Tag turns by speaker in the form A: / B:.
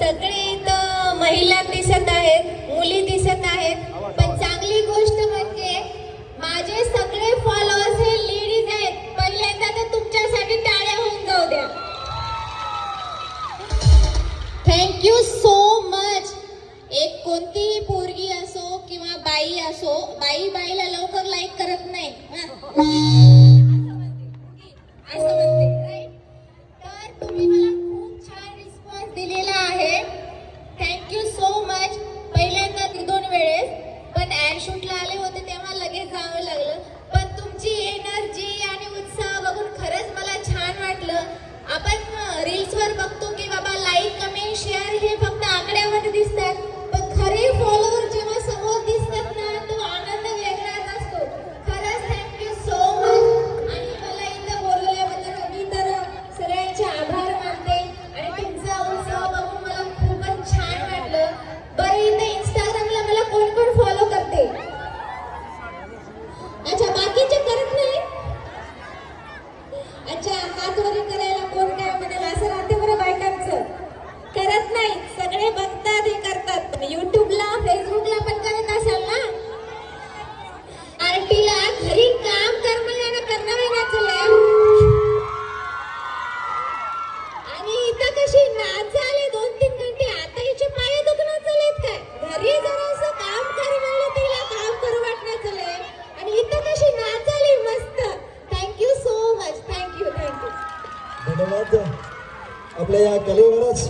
A: महिला दिसत आहेत मुली दिसत आहेत पण चांगली गोष्ट म्हणजे माझे सगळे फॉलोअर्स हे लेडीज आहेत. पहिल्यांदा तर तुमच्यासाठी टाळ्या होऊन जाऊ द्या. थँक्यू सो मच एक कोणतीही पोरगी असो किंवा बाई असो बाई बाईला लवकर लाईक करत नाही. आज आपल्या या कलेवरच